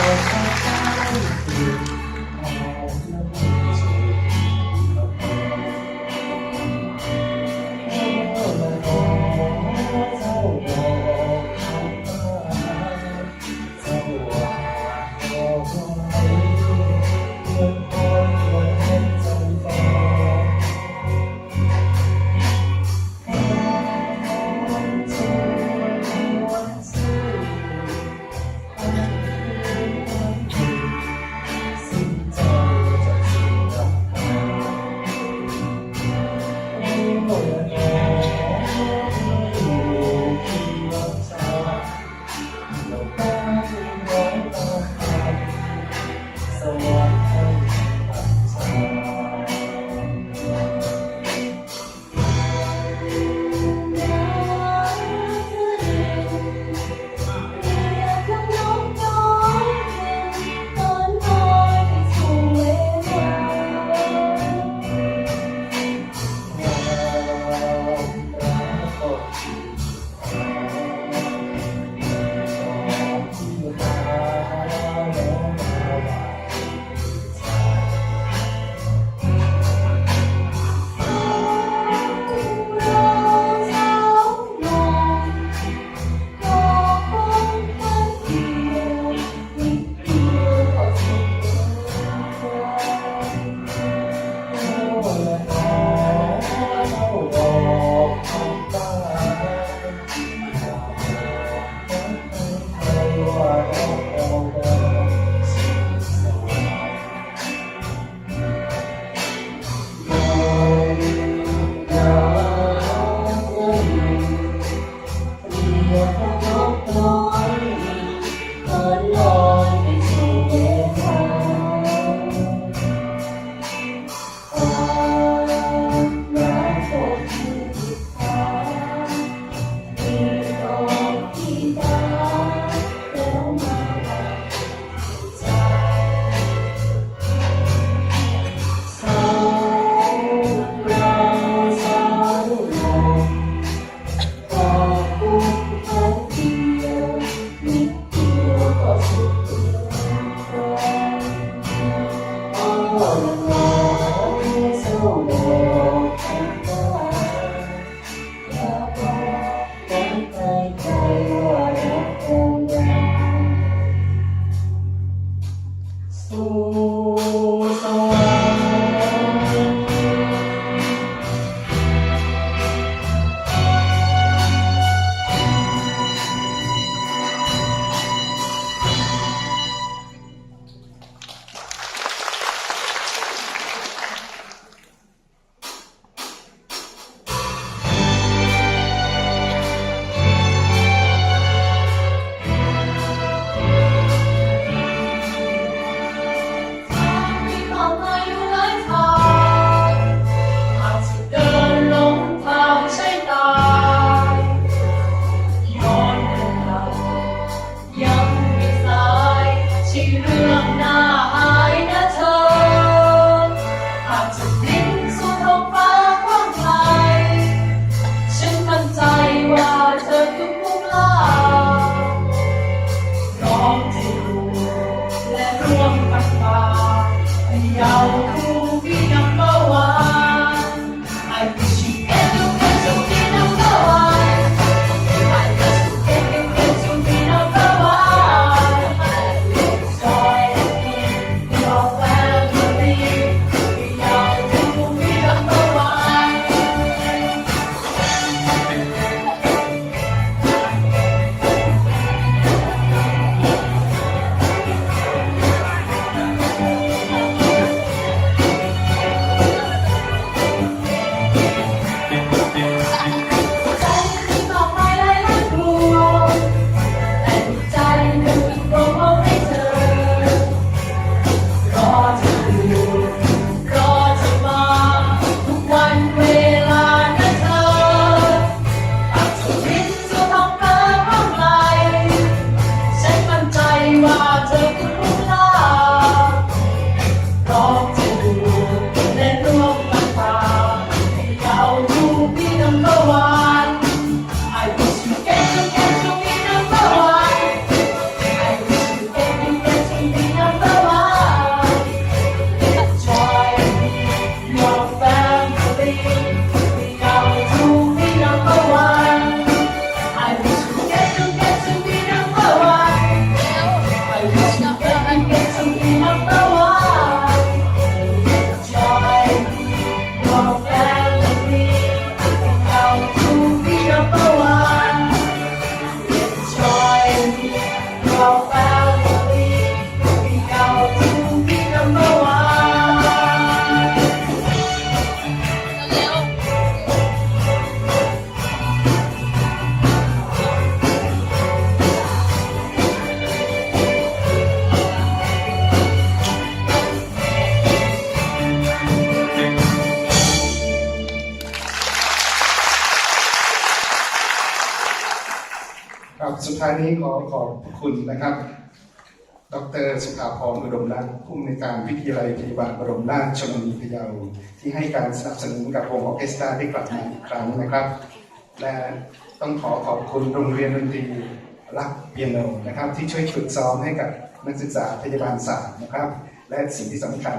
我害怕孤。to be. Oh. ครับสุดท้ายนี้ขอขอบคุณนะครับ ดรสุภาพรอุดมรัตน์ผู้อำนวยการวิทยาลัยพยาบาลบรมราชชนนีพะเยาที่ให้การสนับสนุนกับวงออเคสตราได้กลับมาอีกครั้งนะครับ และต้องขอขอบคุณโรงเรียนดนตรีรักเปียโนนะครับ ที่ช่วยฝึกซ้อมให้กับนักศึกษาพยาบาลศาสตร์นะครับ และสิ่งที่สำคัญ